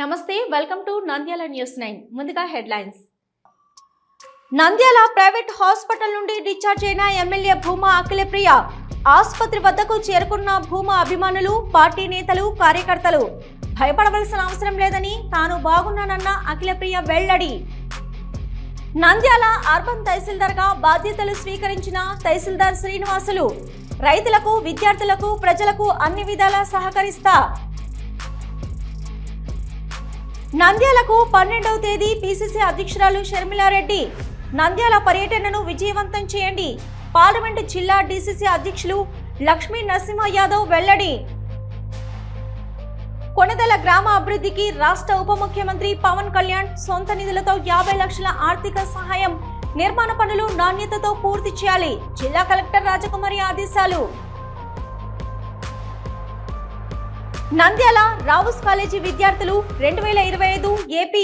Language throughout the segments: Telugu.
నమస్తే welcome to Nandyal news nine ముందుగా హెడ్లైన్స్ నంద్యాల ప్రైవేట్ హాస్పిటల్ నుండి డిశ్చార్జ్ అయిన ఎమ్మెల్యే భూమా అఖిలప్రియ. ఆసుపత్రి వద్దకు చేరుకున్న భూమా అభిమానులు పార్టీ నేతలు కార్యకర్తలు. భయపడవలసిన అవసరం లేదని తాను బాగున్నానన్న అఖిలప్రియ వెల్లడి. నంద్యాల అర్బన్ తహసీల్దార్గా బాధ్యతలు స్వీకరించిన తహసీల్దార్ శ్రీనివాసులు. రైతులకు విద్యార్థులకు ప్రజలకు అన్ని విధాలా సహకరిస్తా. నంద్యాలకు పన్నెండవ తేదీ పిసిసి అధ్యక్షురాలు షర్మిలారెడ్డి. నంద్యాల పర్యటనను విజయవంతం చేయండి. పార్లమెంటు జిల్లా డిసిసి అధ్యక్షులు లక్ష్మీ నరసింహ యాదవ్ వెల్లడి. కొనదల గ్రామ అభివృద్ధికి రాష్ట్ర ఉప ముఖ్యమంత్రి పవన్ కళ్యాణ్ సొంత నిధులతో యాభై లక్షల ఆర్థిక సహాయం నిర్మాణ పనులు నాణ్యతతో పూర్తి చేయాలి. జిల్లా కలెక్టర్ రాజకుమారి ఆదేశాలు. నంద్యాల రావుస్ కాలేజీ విద్యార్థులు రెండు వేల ఇరవై ఐదు ఏపీ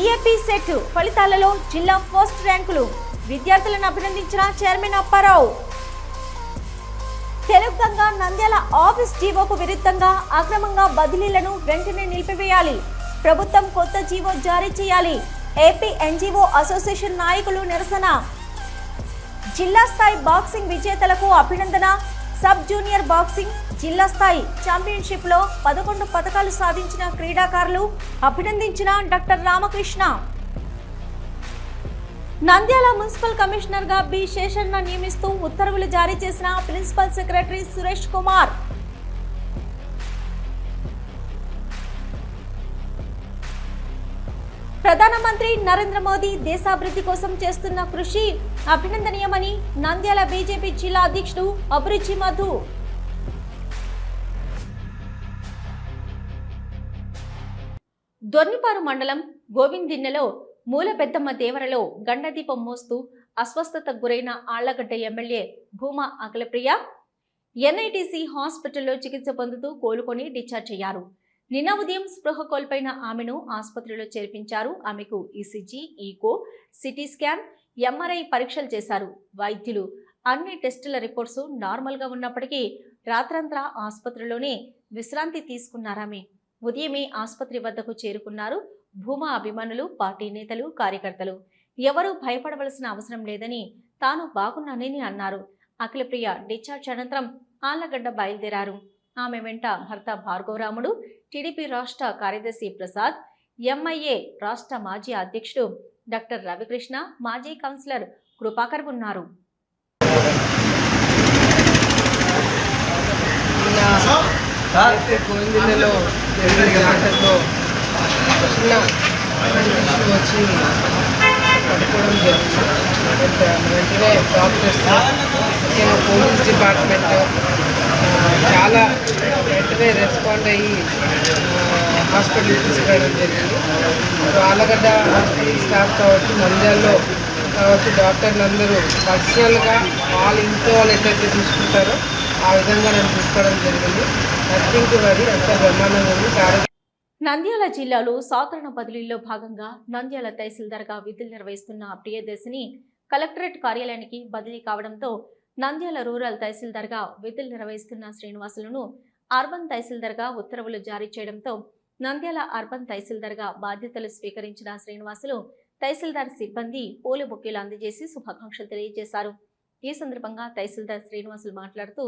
ఈఏపీ సెట్ ఫలితాలలో జిల్లా ఫస్ట్ ర్యాంకులు. విద్యార్థులను అభినందించిన చైర్మన్ అప్పారావు. తెలుగుగా నంద్యాల ఆఫీస్ జీవోకు విరుద్ధంగా అక్రమంగా బదిలీలను వెంటనే నిలిపివేయాలి. ప్రభుత్వం కొత్త జీవో జారీ చేయాలి. ఏపీ ఎన్జీఓ అసోసియేషన్ నాయకులు నిరసన. జిల్లా స్థాయి బాక్సింగ్ విజేతలకు అభినందన. సబ్ జూనియర్ బాక్సింగ్ జిల్లా స్థాయి ఛాంపియన్షిప్లో పదకొండు పథకాలు సాధించిన క్రీడాకారులు అభినందించిన డాక్టర్ రామకృష్ణ. నంద్యాల మున్సిపల్ కమిషనర్గా బి శేషన్న నియమిస్తూ ఉత్తర్వులు జారీ చేసిన ప్రిన్సిపల్ సెక్రటరీ సురేష్ కుమార్. ప్రధానమంత్రి నరేంద్ర మోదీ దేశాభివృద్ధి కోసం చేస్తున్న కృషి అభినందనీయమని నంద్యాల బీజేపీ జిల్లా అధ్యక్షుడు అభిరుచి మధు. దొర్నిపారు మండలం గోవిందిన్నెలో మూల పెద్దమ్మ దేవరలో గండదీపం మోస్తూ అస్వస్థతకు గురైన ఆళ్ళగడ్డ ఎమ్మెల్యే భూమా అఖిలప్రియ ఎన్ఐటిసి హాస్పిటల్లో చికిత్స పొందుతూ కోలుకొని డిశ్చార్జ్ అయ్యారు. నిన్న ఉదయం స్పృహ కోల్పోయిన ఆమెను ఆసుపత్రిలో చేర్పించారు. ఆమెకు ECG echo CT scan MRI పరీక్షలు చేశారు. వైద్యులు అన్ని టెస్టుల రిపోర్ట్స్ నార్మల్గా ఉన్నప్పటికీ రాత్రంతా ఆసుపత్రిలోనే విశ్రాంతి తీసుకున్నారామె. ఉదయమే ఆసుపత్రి వద్దకు చేరుకున్నారు. భూమా అభిమానులు పార్టీ నేతలు కార్యకర్తలు. ఎవరూ భయపడవలసిన అవసరం లేదని తాను బాగున్నానని అన్నారు. అఖిలప్రియ డిశ్చార్జ్ అనంతరం ఆళ్ళగడ్డ బయలుదేరారు. ఆమె వెంట భర్త భార్గవరాముడు టీడీపీ రాష్ట్ర కార్యదర్శి ప్రసాద్ ఎంఐఏ రాష్ట్ర మాజీ అధ్యక్షుడు డాక్టర్ రవికృష్ణ మాజీ కౌన్సిలర్ కృపాకర్ ఉన్నారు. గోవిందలో జరిగిన ఘటనలో చిన్న వచ్చి పడుకోవడం జరిగింది వెంటనే డాక్టర్స్ పోలీస్ డిపార్ట్మెంట్ చాలా వెంటనే రెస్పాండ్ అయ్యి హాస్పిటల్ తీసుకురావడం జరిగింది. ఆలగడ్డ హాస్పిటల్ స్టాఫ్ కావచ్చు నంద్యాలలో కావచ్చు డాక్టర్లు అందరూ పర్సనల్గా వాళ్ళ ఇంట్లో వాళ్ళు ఎట్లయితే చూసుకుంటారో ఆ విధంగా నేను తీసుకోవడం జరిగింది. నథింగ్ వరి అంత బ్రహ్మాండంగా ఉంది. నంద్యాల జిల్లాలో సాధారణ బదిలీలో భాగంగా నంద్యాల తహసీల్దార్గా విధులు నిర్వహిస్తున్న ప్రియదర్శిని కలెక్టరేట్ కార్యాలయానికి బదిలీ కావడంతో నంద్యాల రూరల్ తహసీల్దార్గా విధులు నిర్వహిస్తున్న శ్రీనివాసులను అర్బన్ తహసీల్దార్గా ఉత్తర్వులు జారీ చేయడంతో నంద్యాల అర్బన్ తహసీల్దార్గా బాధ్యతలు స్వీకరించిన శ్రీనివాసులు తహసీల్దార్ సిబ్బంది పూల బొకేలు అందజేసి శుభాకాంక్షలు తెలియజేశారు. ఈ సందర్భంగా తహసీల్దార్ శ్రీనివాసులు మాట్లాడుతూ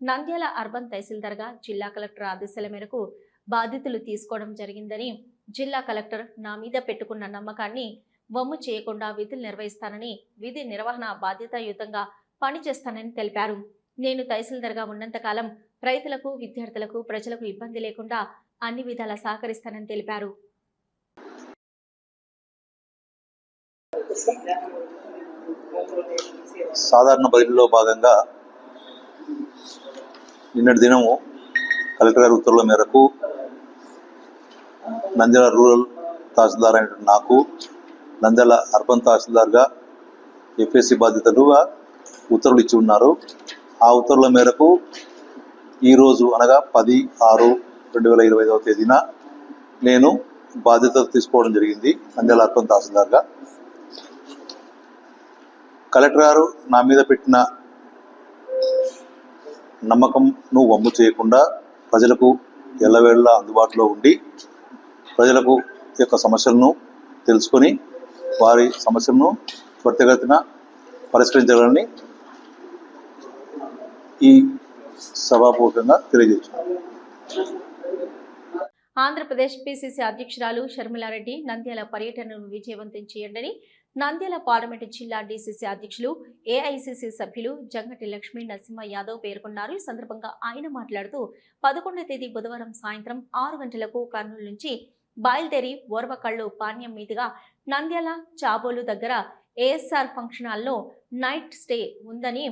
నంద్యాల అర్బన్ తహసీల్దార్గా జిల్లా కలెక్టర్ ఆదేశాల మేరకు బాధ్యతలు తీసుకోవడం జరిగిందని జిల్లా కలెక్టర్ నా మీద పెట్టుకున్న నమ్మకాన్ని వమ్ము చేయకుండా విధులు నిర్వహిస్తానని విధి నిర్వహణ బాధ్యతాయుతంగా పనిచేస్తానని తెలిపారు. నేను తహసీల్దార్గా ఉన్నంతకాలం రైతులకు విద్యార్థులకు ప్రజలకు ఇబ్బంది లేకుండా అన్ని విధాలా సహకరిస్తానని తెలిపారు. సాధారణ బదిలీలో భాగంగా నిన్నటి దినము కలెక్టర్ గారి ఉత్తర్వుల మేరకు నంద్యాల రూరల్ తహసీల్దార్ అయినటువంటి నాకు నంద్యాల అర్బన్ తహసీల్దార్గా ఎఫ్ఎస్సి బాధ్యతలుగా ఉత్తర్వులు ఇచ్చి ఉన్నారు. ఆ ఉత్తర్వుల మేరకు ఈరోజు అనగా పది ఆరు రెండు వేల ఇరవై ఐదవ తేదీన నేను బాధ్యత తీసుకోవడం జరిగింది. నంద్యాల అర్పణ తహసీల్దార్గా. కలెక్టర్ గారు నా మీద పెట్టిన నమ్మకంను వమ్ము చేయకుండా ప్రజలకు ఎల్లవేళలా అందుబాటులో ఉండి ప్రజలకు యొక్క సమస్యలను తెలుసుకొని వారి సమస్యలను త్వరితగతిన పరిష్కరించాలని ఈ సభాపూర్వకంగా తెలియజేస్తున్నాను ఆంధ్రప్రదేశ్ పిసిసి అధ్యక్షురాలు షర్మిలారెడ్డి నంద్యాల పర్యటనను విజయవంతం చేయండి నంద్యాల పార్లమెంటు జిల్లా డీసీసీ అధ్యక్షులు ఏఐసిసి సభ్యులు జంగటి లక్ష్మీ నరసింహ యాదవ్ పేర్కొన్నారు. ఈ సందర్భంగా ఆయన మాట్లాడుతూ పదకొండవ తేదీ బుధవారం సాయంత్రం ఆరు గంటలకు కర్నూలు నుంచి బయలుదేరి ఓర్వకళ్ళు పాణ్యం మీదుగా నంద్యాల చాబోలు దగ్గర ఏఎస్ఆర్ ఫంక్షన్ హాల్లో నైట్ స్టే ఉందని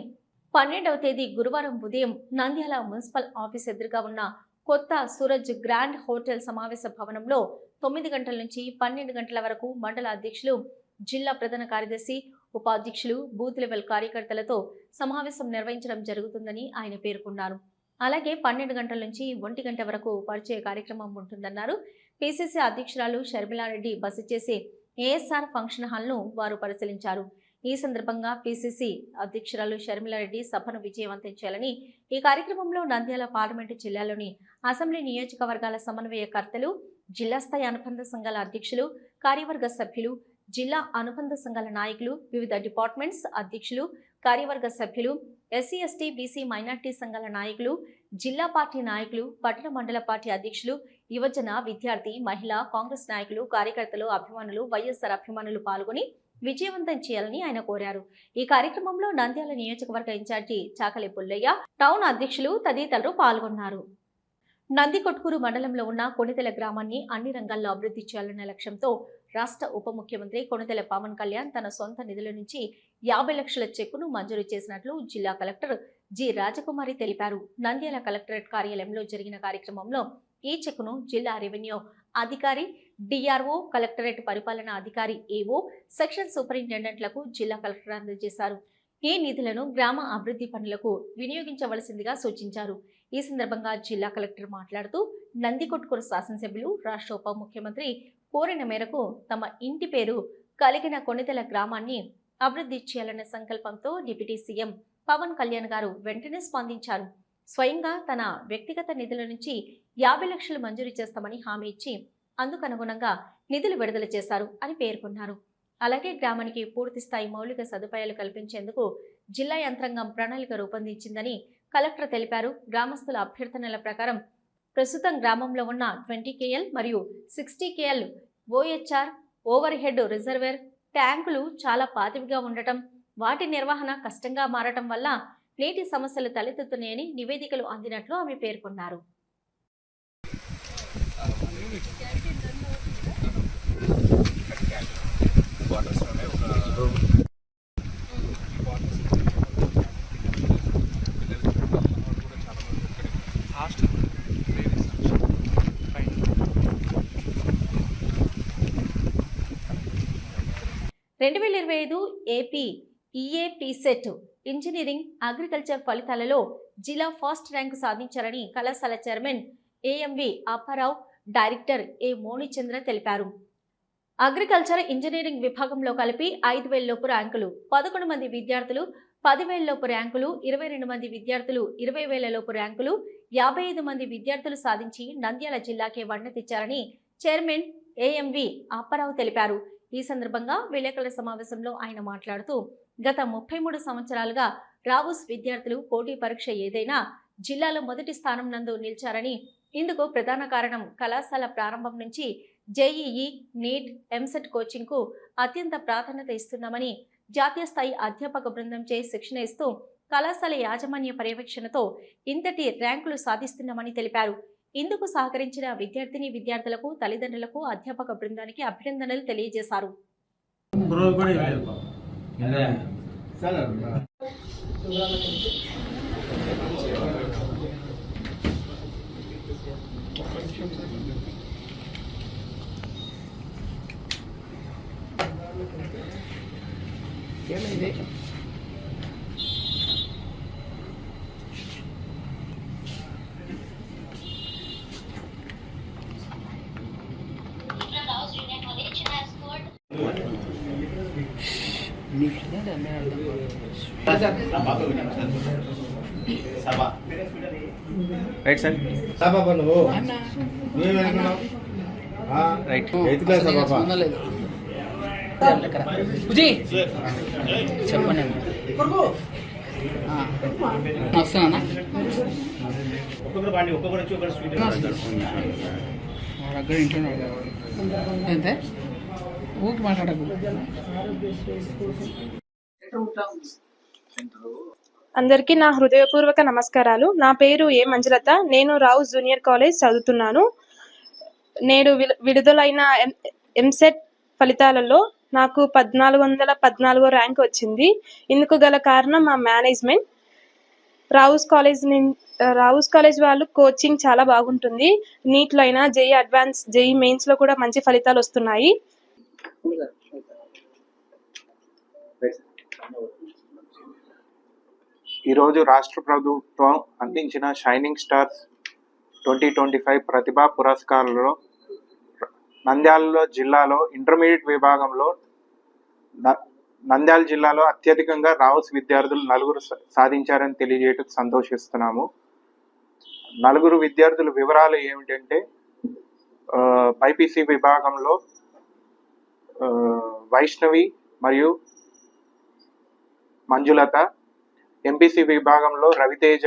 పన్నెండవ తేదీ గురువారం ఉదయం నంద్యాల మున్సిపల్ ఆఫీస్ ఎదురుగా ఉన్న కొత్త సూరజ్ గ్రాండ్ హోటల్ సమావేశ భవనంలో తొమ్మిది గంటల నుంచి పన్నెండు గంటల వరకు మండల అధ్యక్షులు జిల్లా ప్రధాన కార్యదర్శి ఉపాధ్యక్షులు బూత్ లెవెల్ కార్యకర్తలతో సమావేశం నిర్వహించడం జరుగుతుందని ఆయన పేర్కొన్నారు. అలాగే పన్నెండు గంటల నుంచి ఒంటి గంట వరకు పరిచయ కార్యక్రమం ఉంటుందన్నారు. పిసిసి అధ్యక్షురాలు షర్మిలారెడ్డి బస చేసే ఏఎస్ఆర్ ఫంక్షన్ హాల్ను వారు పరిశీలించారు. ఈ సందర్భంగా పిసిసి అధ్యక్షురాలు షర్మిలారెడ్డి సభను విజయవంతం చేయాలని ఈ కార్యక్రమంలో నంద్యాల పార్లమెంటు జిల్లాలోని అసెంబ్లీ నియోజకవర్గాల సమన్వయకర్తలు జిల్లా స్థాయి అనుబంధ సంఘాల అధ్యక్షులు కార్యవర్గ సభ్యులు జిల్లా అనుబంధ సంఘాల నాయకులు వివిధ డిపార్ట్మెంట్స్ అధ్యక్షులు కార్యవర్గ సభ్యులు ఎస్సీ ఎస్టీ బీసీ మైనార్టీ సంఘాల నాయకులు జిల్లా పార్టీ నాయకులు పట్టణ మండల పార్టీ అధ్యక్షులు యువజన విద్యార్థి మహిళా కాంగ్రెస్ నాయకులు కార్యకర్తలు అభిమానులు వైఎస్ఆర్ అభిమానులు పాల్గొని విజయవంతం చేయాలని ఆయన కోరారు. ఈ కార్యక్రమంలో నంద్యాల నియోజకవర్గ ఇన్ఛార్జి చాకలి పుల్లయ్య టౌన్ అధ్యక్షులు తదితరులు పాల్గొన్నారు. నందికొట్కూరు మండలంలో ఉన్న కొణితెల గ్రామాన్ని అన్ని రంగాల్లో అభివృద్ధి చేయాలన్న లక్ష్యంతో రాష్ట్ర ఉప ముఖ్యమంత్రి కొణితెల పవన్ కళ్యాణ్ తన సొంత నిధుల నుంచి యాభై లక్షల చెక్కును మంజూరు చేసినట్లు జిల్లా కలెక్టర్ జి రాజకుమారి తెలిపారు. నంద్యాల కలెక్టరేట్ కార్యాలయంలో జరిగిన కార్యక్రమంలో ఈ చెక్ను జిల్లా రెవెన్యూ అధికారి డిఆర్ఓ కలెక్టరేట్ పరిపాలనా అధికారి ఏఓ సెక్షన్ సూపరింటెండెంట్లకు జిల్లా కలెక్టర్ అందజేశారు. ఈ నిధులను గ్రామ అభివృద్ధి పనులకు వినియోగించవలసిందిగా సూచించారు. ఈ సందర్భంగా జిల్లా కలెక్టర్ మాట్లాడుతూ నందికొట్కూరు శాసనసభ్యులు రాష్ట్ర ఉప ముఖ్యమంత్రి కోరిన మేరకు తమ ఇంటి పేరు కలిగిన కొణితెల గ్రామాన్ని అభివృద్ధి చేయాలనే సంకల్పంతో డిప్యూటీ సీఎం పవన్ కళ్యాణ్ గారు వెంటనే స్పందించారు. స్వయంగా తన వ్యక్తిగత నిధుల నుంచి యాభై లక్షలు మంజూరు చేస్తామని హామీ ఇచ్చి అందుకనుగుణంగా నిధులు విడుదల చేశారు అని పేర్కొన్నారు. అలాగే గ్రామానికి పూర్తి స్థాయి మౌలిక సదుపాయాలు కల్పించేందుకు జిల్లా యంత్రాంగం ప్రణాళిక రూపొందించిందని కలెక్టర్ తెలిపారు. గ్రామస్తుల అభ్యర్థనల ప్రకారం ప్రస్తుతం గ్రామంలో ఉన్న ట్వంటీ కేఎల్ మరియు sixty KL OHR over head reservoir ట్యాంకులు చాలా పాతివిగా ఉండటం వాటి నిర్వహణ కష్టంగా మారటం వల్ల నీటి సమస్యలు తలెత్తుతున్నాయని నివేదికలు అందినట్లు ఆమె పేర్కొన్నారు. రెండు వేల ఇరవై ఐదు ఏపీ ఈఏపీసెట్ ఇంజనీరింగ్ అగ్రికల్చర్ ఫలితాలలో జిల్లా ఫస్ట్ ర్యాంకు సాధించారని కళాశాల chairman AMV Appa Rao director A Monichandra తెలిపారు. అగ్రికల్చర్ ఇంజనీరింగ్ విభాగంలో కలిపి ఐదు వేలలోపు ర్యాంకులు పదకొండు మంది విద్యార్థులు పదివేల లోపు ర్యాంకులు ఇరవై రెండు మంది విద్యార్థులు ఇరవై వేల లోపు ర్యాంకులు యాభై ఐదు మంది విద్యార్థులు సాధించి నంద్యాల జిల్లాకే వన్నె తెచ్చారని చైర్మన్ ఏఎంవి అప్పారావు తెలిపారు. ఈ సందర్భంగా విలేకరుల సమావేశంలో ఆయన మాట్లాడుతూ గత ముప్పై మూడు సంవత్సరాలుగా రావుస్ విద్యార్థులు పోటీ పరీక్ష ఏదైనా జిల్లాలో మొదటి స్థానం నందు నిలిచారని ఇందుకు ప్రధాన కారణం కళాశాల ప్రారంభం నుంచి జేఈఈ నీట్ ఎంసెట్ కోచింగ్కు అత్యంత ప్రాధాన్యత ఇస్తున్నామని జాతీయ స్థాయి అధ్యాపక బృందంచే శిక్షణ ఇస్తూ కళాశాల యాజమాన్య పర్యవేక్షణతో ఇంతటి ర్యాంకులు సాధిస్తున్నామని తెలిపారు. ఇందుకు సహకరించిన విద్యార్థిని విద్యార్థులకు తల్లిదండ్రులకు అధ్యాపక బృందానికి అభినందనలు తెలియజేశారు. ఏమైంది? Right sir. సాబాబా నువ్వు. రైట్. ఎయిత్ క్లాస్ పాప చెప్పండి వస్తానా దగ్గర ఇంట్లో అంతే ఊరికి మాట్లాడకు. అందరికీ నా హృదయపూర్వక నమస్కారాలు. నా పేరు ఏ మంజులత. నేను రావు జూనియర్ కాలేజ్ చదువుతున్నాను. నేడు విడుదలైన ఎం- ఎంసెట్ ఫలితాలలో నాకు పద్నాలుగు వందల పద్నాలుగో ర్యాంక్ వచ్చింది. ఇందుకు గల కారణం మా management. Rao's college Rao's college వాళ్ళు కోచింగ్ చాలా బాగుంటుంది. నీట్లో అయినా జేఈ అడ్వాన్స్ జేఈ మెయిన్స్లో కూడా మంచి ఫలితాలు వస్తున్నాయి. ఈరోజు రాష్ట్ర ప్రభుత్వం అందించిన shining stars twenty twenty five ప్రతిభా పురస్కారాలలో నంద్యాలలో జిల్లాలో ఇంటర్మీడియట్ విభాగంలో న- నంద్యాల జిల్లాలో అత్యధికంగా రావుస్ విద్యార్థులు నలుగురు సాధించారని తెలియజేయటం సంతోషిస్తున్నాము. నలుగురు విద్యార్థుల వివరాలు ఏమిటంటే బైపీసీ విభాగంలో వైష్ణవి మరియు మంజులత ఎంపీసీ విభాగంలో రవితేజ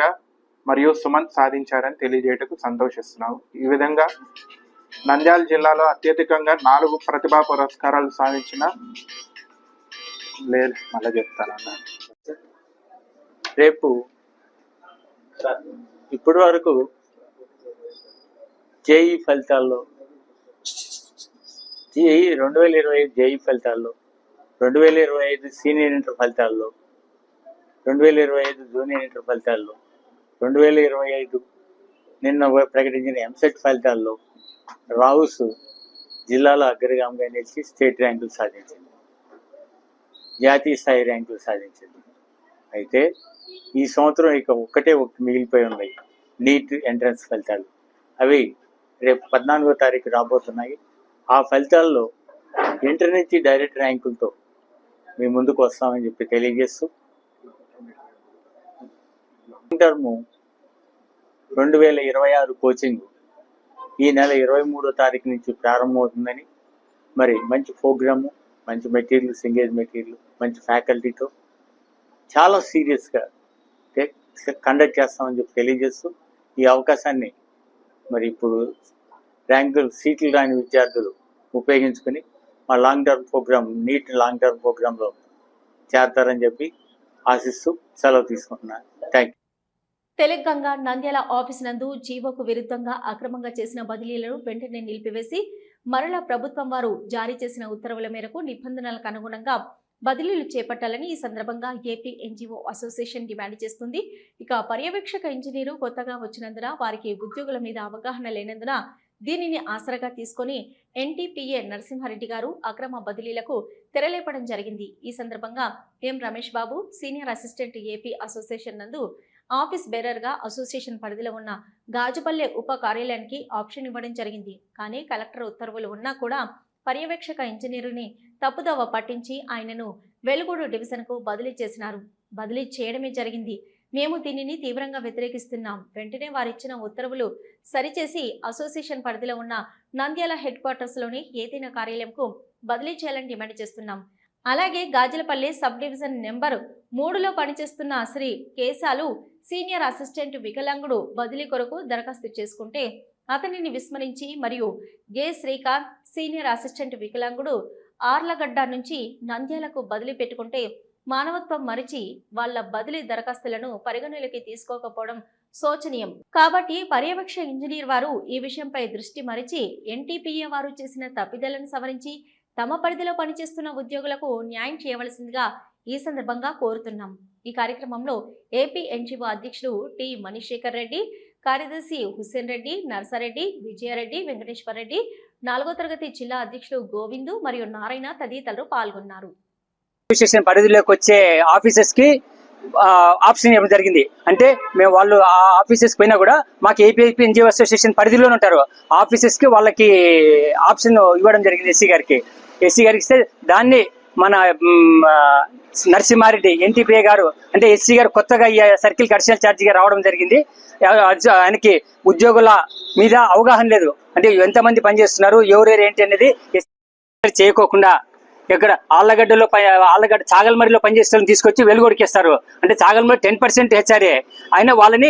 మరియు సుమంత్ సాధించారని తెలియజేయటకు సంతోషిస్తున్నాం ఈ విధంగా నంద్యాల జిల్లాలో అత్యధికంగా నాలుగు ప్రతిభా పురస్కారాలు సాధించిన లేదు మళ్ళీ చెప్తానన్న రేపు ఇప్పటి వరకు జేఈ ఫలితాల్లో జేఈ రెండు వేల ఇరవై ఐదు జేఈ ఫలితాల్లో రెండు వేల ఇరవై ఐదు సీనియర్ ఇంటర్ ఫలితాల్లో రెండు వేల ఇరవై ఐదు జూనియర్ ఇంటర్ ఫలితాల్లో రెండు వేల ఇరవై ఐదు నిన్న ప్రకటించిన ఎంసెట్ ఫలితాల్లో రావుస్ జిల్లాలో అగ్రగామిగా నిలిచి స్టేట్ ర్యాంకులు సాధించింది. జాతీయ స్థాయి ర్యాంకులు సాధించింది. అయితే ఈ సంవత్సరం ఇక ఒక్కటే ఒకటి మిగిలిపోయి ఉన్నాయి. నీట్ ఎంట్రన్స్ ఫలితాలు. అవి రేపు పద్నాలుగో తారీఖు రాబోతున్నాయి. ఆ ఫలితాల్లో ఇంటర్ నుంచి డైరెక్ట్ ర్యాంకులతో మీ ముందుకు వస్తామని చెప్పి తెలియజేస్తూ టర్మ్ రెండు వేల ఇరవై ఆరు కోచింగ్ ఈ నెల ఇరవై మూడో తారీఖు నుంచి ప్రారంభమవుతుందని. మరి మంచి ప్రోగ్రాము మంచి మెటీరియల్ సింగేజ్ మెటీరియల్ మంచి ఫ్యాకల్టీతో చాలా సీరియస్గా కండక్ట్ చేస్తామని చెప్పి తెలియజేస్తూ ఈ అవకాశాన్ని మరి ఇప్పుడు ర్యాంకులు సీట్లు రాని విద్యార్థులు ఉపయోగించుకుని మా long term program NEET long term ప్రోగ్రాంలో చేరతారని చెప్పి ఆశిస్తూ సెలవు తీసుకుంటున్నాను. Thank you Telangana Nandyal office నందు జీవోకు విరుద్ధంగా అక్రమంగా చేసిన బదిలీలను వెంటనే నిలిపివేసి మరలా ప్రభుత్వం వారు జారీ చేసిన ఉత్తర్వుల మేరకు నిబంధనలకు అనుగుణంగా బదిలీలు చేపట్టాలని ఈ సందర్భంగా ఏపీ ఎన్జిఓ అసోసియేషన్ డిమాండ్ చేస్తుంది. ఇక పర్యవేక్షక ఇంజనీరు కొత్తగా వచ్చినందున వారికి ఉద్యోగుల మీద అవగాహన లేనందున దీనిని ఆసరాగా తీసుకొని ఎన్టీపీఏ నరసింహారెడ్డి గారు అక్రమ బదిలీలకు తెరలేపడం జరిగింది. ఈ సందర్భంగా M Ramesh Babu senior assistant AP association నందు ఆఫీస్ బేరర్గా అసోసియేషన్ పరిధిలో ఉన్న గాజుపల్లె ఉప కార్యాలయానికి ఆప్షన్ ఇవ్వడం జరిగింది. కానీ కలెక్టర్ ఉత్తర్వులు ఉన్నా కూడా పర్యవేక్షక ఇంజనీరుని తప్పుదోవ పట్టించి ఆయనను వెలుగూడు డివిజన్కు బదిలీ చేసినారు. బదిలీ చేయడమే జరిగింది. మేము దీనిని తీవ్రంగా వ్యతిరేకిస్తున్నాం. వెంటనే వారిచ్చిన ఉత్తర్వులు సరిచేసి అసోసియేషన్ పరిధిలో ఉన్న నంద్యాల హెడ్ క్వార్టర్స్లోని ఏదైనా కార్యాలయంకు బదిలీ చేయాలని డిమాండ్ చేస్తున్నాం. అలాగే గాజులపల్లి సబ్ డివిజన్ నెంబర్ మూడులో పనిచేస్తున్న శ్రీ కేశాలు సీనియర్ అసిస్టెంట్ వికలాంగుడు బదిలీ కొరకు దరఖాస్తు చేసుకుంటే అతనిని విస్మరించి మరియు గే శ్రీకాంత్ సీనియర్ అసిస్టెంట్ వికలాంగుడు ఆర్లగడ్డ నుంచి నంద్యాలకు బదిలీ పెట్టుకుంటే మానవత్వం మరిచి వాళ్ళ బదిలీ దరఖాస్తులను పరిగణలోకి తీసుకోకపోవడం శోచనీయం. కాబట్టి పర్యవేక్ష ఇంజనీర్ వారు ఈ విషయంపై దృష్టి మరిచి ఎన్టీపీఏ వారు చేసిన తప్పిదలను సవరించి తమ పరిధిలో పనిచేస్తున్న ఉద్యోగులకు న్యాయం చేయవలసిందిగా ఈ సందర్భంగా కోరుతున్నాం. ఈ కార్యక్రమంలో ఏపీ ఎన్జిఓ అధ్యక్షుడు టి మణిశేఖర్ రెడ్డి కార్యదర్శి హుస్సేన్ రెడ్డి నర్సారెడ్డి విజయారెడ్డి వెంకటేశ్వర రెడ్డి నాలుగో తరగతి జిల్లా అధ్యక్షుడు గోవిందు మరియు నారాయణ తదితరులు పాల్గొన్నారు. అసోసియేషన్ పరిధిలోకి వచ్చే ఆఫీసెస్కి ఆప్షన్ ఇవ్వడం జరిగింది. అంటే మేము వాళ్ళు ఆ ఆఫీసెస్ పోయినా కూడా మాకు ఏపీఐపీ ఎన్జిఓ అసోసియేషన్ పరిధిలోనే ఉంటారు. ఆఫీసెస్కి వాళ్ళకి ఆప్షన్ ఇవ్వడం జరిగింది ఎస్సీ గారికి. ఎస్సీ గారికి ఇస్తే దాన్ని మన నరసింహారెడ్డి ఎన్టీపీఏ గారు అంటే ఎస్సీ గారు కొత్తగా ఈ సర్కిల్ అడిషనల్ ఛార్జీగా రావడం జరిగింది. ఆయనకి ఉద్యోగుల మీద అవగాహన లేదు. అంటే ఎంతమంది పనిచేస్తున్నారు ఎవరెవరు ఏంటి అనేది ఎస్సీ చేయకోకుండా ఇక్కడ ఆళ్ళగడ్డలో ఆళ్ళగడ్డ చాగల్మరిలో పనిచేసే తీసుకొచ్చి వెలుగొడికేస్తారు. అంటే చాగల్మరి టెన్ పర్సెంట్ హెచ్ఆర్ఏ. అయినా వాళ్ళని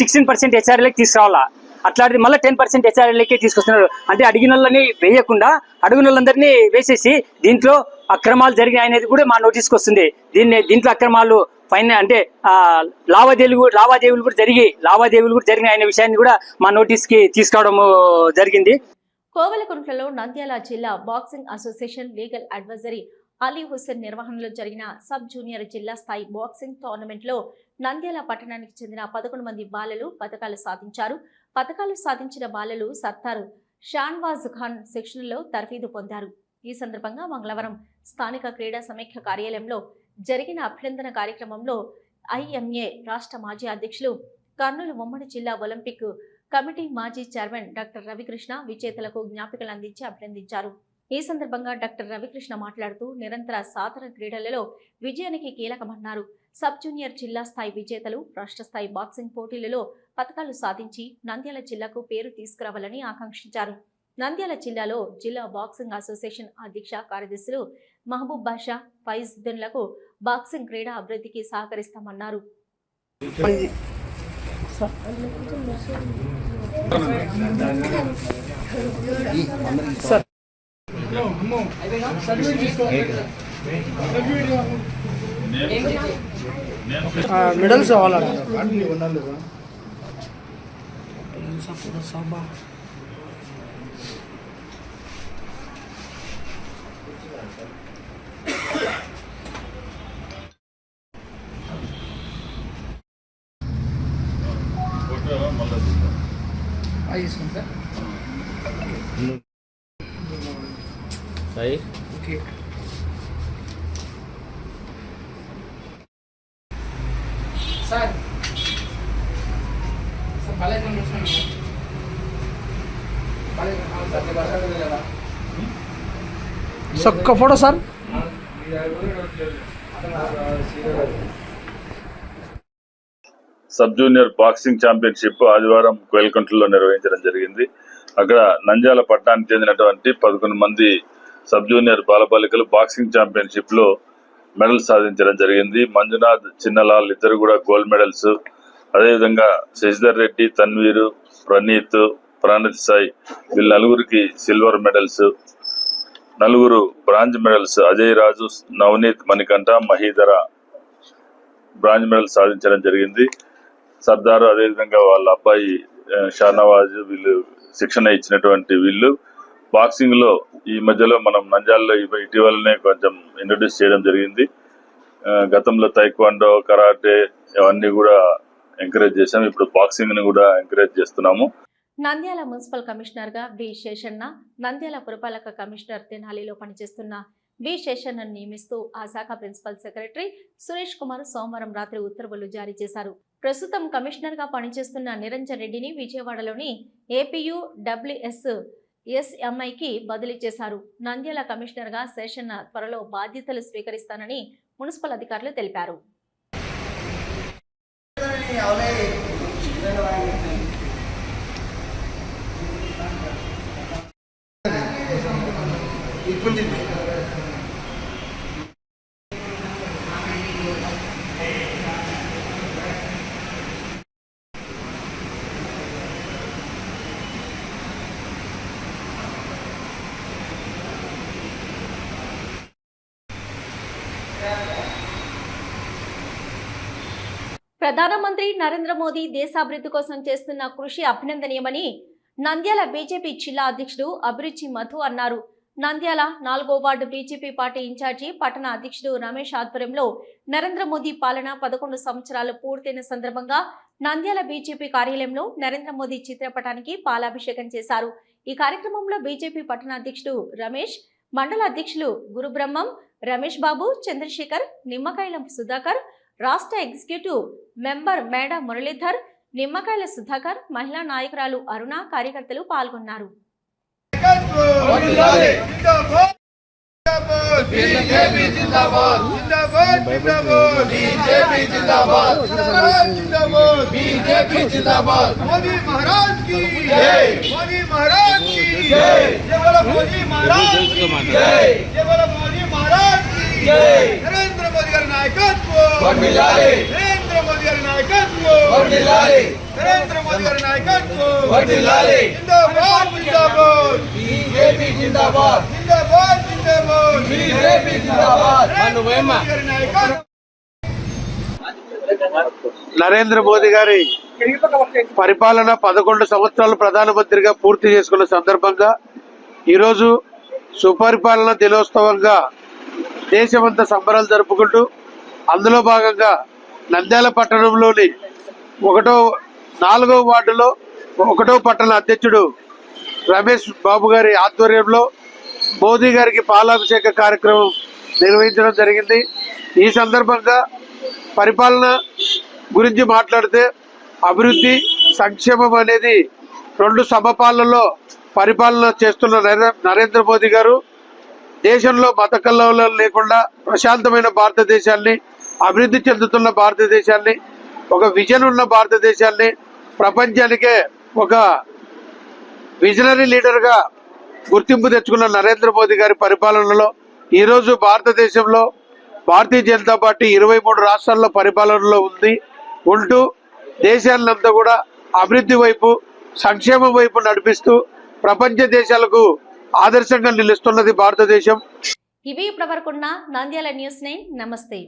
సిక్స్టీన్ పర్సెంట్ హెచ్ఆర్ఏలకి తీసుకురావాలా? అట్లాంటిది మళ్ళీ టెన్ పర్సెంట్ హెచ్ఆర్ఏలకి తీసుకొస్తున్నారు. అంటే అడిగిన వాళ్ళని వేయకుండా అడుగున వాళ్ళందరినీ వేసేసి దీంట్లో అక్రమాలు జరిగాయి అనేది కూడా మా నోటీస్కి వస్తుంది. దీన్ని దీంట్లో అక్రమాలు ఫైన్ అంటే ఆ, లావాదేవీలు కూడా- లావాదేవీలు కూడా జరిగి లావాదేవీలు కూడా జరిగిన విషయాన్ని కూడా మా నోటీస్కి తీసుకురావడం జరిగింది. కోవలకుంట్లలో నంద్యాల జిల్లా boxing association legal advisory Ali Hussain నిర్వహణలో జరిగిన సబ్ జూనియర్ జిల్లా స్థాయి బాక్సింగ్ టోర్నమెంట్లో నంద్యాల పట్టణానికి చెందిన పదకొండు మంది బాలలు పథకాలు సాధించారు. పథకాలు సాధించిన బాలలు సత్తారు షాన్వాజ్ ఖాన్ శిక్షణలో తర్ఫీదు పొందారు. ఈ సందర్భంగా మంగళవారం స్థానిక క్రీడా సమైక్య కార్యాలయంలో జరిగిన అభినందన కార్యక్రమంలో ఐఎంఏ రాష్ట్ర మాజీ అధ్యక్షులు కర్నూలు ఉమ్మడి జిల్లా ఒలింపిక్ కమిటీ మాజీ చైర్మన్ డాక్టర్ రవికృష్ణ విజేతలకు జ్ఞాపికలు అందించి అభినందించారు. ఈ సందర్భంగా డాక్టర్ రవికృష్ణ మాట్లాడుతూ నిరంతర సాధన క్రీడలలో విజయానికి కీలకమన్నారు. సబ్ జూనియర్ జిల్లా స్థాయి విజేతలు రాష్ట్ర స్థాయి బాక్సింగ్ పోటీలలో పథకాలు సాధించి నంద్యాల జిల్లాకు పేరు తీసుకురావాలని ఆకాంక్షించారు. నంద్యాల జిల్లాలో జిల్లా బాక్సింగ్ అసోసియేషన్ అధ్యక్ష కార్యదర్శులు మహబూబ్ బాషా ఫైజుద్దీన్లకు బాక్సింగ్ క్రీడా అభివృద్ధికి సహకరిస్తామన్నారు. మెడల్స్ కావాలంట అది తీసుకోండి sir Sai okay sir sir బాలేజ్ number ఒక్క photo sir. Sub junior boxing championship ఆదివారం కోయలకుంటలో నిర్వహించడం జరిగింది. అక్కడ నంద్యాల పట్టణానికి చెందినటువంటి పదకొండు మంది సబ్ జూనియర్ బాలబాలికలు బాక్సింగ్ ఛాంపియన్షిప్లో మెడల్ సాధించడం జరిగింది. మంజునాథ్ చిన్నలాల్ ఇద్దరు కూడా గోల్డ్ మెడల్స్. అదేవిధంగా శశిధర్ రెడ్డి తన్వీరు ప్రణీత్ ప్రాణిత్ సాయి వీళ్ళ నలుగురికి సిల్వర్ మెడల్స్ నలుగురు bronze medals Ajay Raju Navaneeth Manikanta Mahidhara bronze medal సాధించడం జరిగింది. సర్దారు అదేవిధంగా వాళ్ళ అబ్బాయి షానవాజ్ వీళ్ళు శిక్షణ ఇచ్చినటువంటి వీళ్ళు. బాక్సింగ్లో ఈ మధ్యలో మనం నంజాల్లో ఇటీవలనే కొంచెం ఇంట్రొడ్యూస్ చేయడం జరిగింది. గతంలో తైక్వాండో కరాటే ఇవన్నీ కూడా ఎంకరేజ్ చేశాం ఇప్పుడు బాక్సింగ్ని కూడా ఎంకరేజ్ చేస్తున్నాము. నంద్యాల మున్సిపల్ కమిషనర్గా వి శేషన్న నంద్యాల పురపాలక కమిషనర్ తెనాలిలో పనిచేస్తున్న వి శేషన్నను నియమిస్తూ ఆ శాఖ ప్రిన్సిపల్ సెక్రటరీ సురేష్ కుమార్ సోమవారం రాత్రి ఉత్తర్వులు జారీ చేశారు. ప్రస్తుతం కమిషనర్గా పనిచేస్తున్న నిరంజన్ రెడ్డిని విజయవాడలోని ఏపీయు డబ్ల్యూఎస్ ఎస్ఎంఐకి బదిలీ చేశారు. నంద్యాల కమిషనర్గా శేషన్న త్వరలో బాధ్యతలు స్వీకరిస్తానని మున్సిపల్ అధికారులు తెలిపారు. ప్రధానమంత్రి నరేంద్ర మోదీ దేశాభివృద్ధి కోసం చేస్తున్న కృషి అభినందనీయమని నంద్యాల బీజేపీ జిల్లా అధ్యక్షుడు అభిరుచి మధు అన్నారు. నంద్యాల నాలుగో వార్డు బీజేపీ పార్టీ ఇన్ఛార్జి పట్టణ అధ్యక్షుడు రమేష్ ఆధ్వర్యంలో నరేంద్ర మోదీ పాలన పదకొండు సంవత్సరాలు పూర్తయిన సందర్భంగా నంద్యాల బీజేపీ కార్యాలయంలో నరేంద్ర మోదీ చిత్రపటానికి పాలాభిషేకం చేశారు. ఈ కార్యక్రమంలో బీజేపీ పట్టణ అధ్యక్షుడు రమేష్ మండల అధ్యక్షులు గురుబ్రహ్మం రమేష్ బాబు చంద్రశేఖర్ నిమ్మకాయల సుధాకర్ రాష్ట్ర ఎగ్జిక్యూటివ్ మెంబర్ మేడ మురళీధర్ నిమ్మకాయల సుధాకర్ మహిళా నాయకురాలు అరుణ కార్యకర్తలు పాల్గొన్నారు. बीजेपी जिंदाबाद जिंदाबाद बीजेपी जिंदाबाद जिंदाबाद बीजेपी जिंदाबाद मोदी महाराज की जय मोदी महाराज की जय जय बोला मोदी महाराज की जय बोला मोदी महाराज की जय नरेंद्र मोदी नायकत्व గారి నాయకత్వం. నరేంద్ర మోదీ గారి నాయకత్వం. వర్ధిల్లాలి. జిందాబాద్ జిందాబాద్. బీజేపీ జిందాబాద్. జిందాబాద్ జిందాబాద్. బీజేపీ జిందాబాద్. నరేంద్ర మోదీ గారి నాయకత్వం. నరేంద్ర మోదీ గారి పరిపాలన పదకొండు సంవత్సరాలు ప్రధానమంత్రిగా పూర్తి చేసుకున్న సందర్భంగా ఈరోజు సుపరిపాలన దినోత్సవంగా దేశమంతా సంబరాలు జరుపుకుంటూ అందులో భాగంగా నంద్యాల పట్టణంలోని ఒకటో నాలుగో వార్డులో ఒకటో పట్టణ అధ్యక్షుడు రమేష్ బాబు గారి ఆధ్వర్యంలో మోదీ గారికి పాలాభిషేక కార్యక్రమం నిర్వహించడం జరిగింది. ఈ సందర్భంగా పరిపాలన గురించి మాట్లాడితే అభివృద్ధి సంక్షేమం అనేది రెండు సమపాలలో పరిపాలన చేస్తున్న నరేంద్ర మోదీ గారు దేశంలో మత కల్లోలం లేకుండా ప్రశాంతమైన భారతదేశాన్ని అభివృద్ధి చెందుతున్న భారతదేశాన్ని ఒక విజన్ ఉన్న భారతదేశాన్ని ప్రపంచానికే ఒక విజనరీ లీడర్గా గుర్తింపు తెచ్చుకున్న నరేంద్ర మోదీ గారి పరిపాలనలో ఈరోజు భారతదేశంలో భారతీయ జనతా పార్టీ ఇరవై మూడు రాష్ట్రాల్లో పరిపాలనలో ఉంది. ఉంటూ దేశాన్నంతా కూడా అభివృద్ధి వైపు సంక్షేమం వైపు నడిపిస్తూ ప్రపంచ దేశాలకు ఆదర్శంగా నిలుస్తున్నది భారతదేశం. ఇవి ఇప్పటివరకున్న నంద్యాల న్యూస్ నైన్. నమస్తే.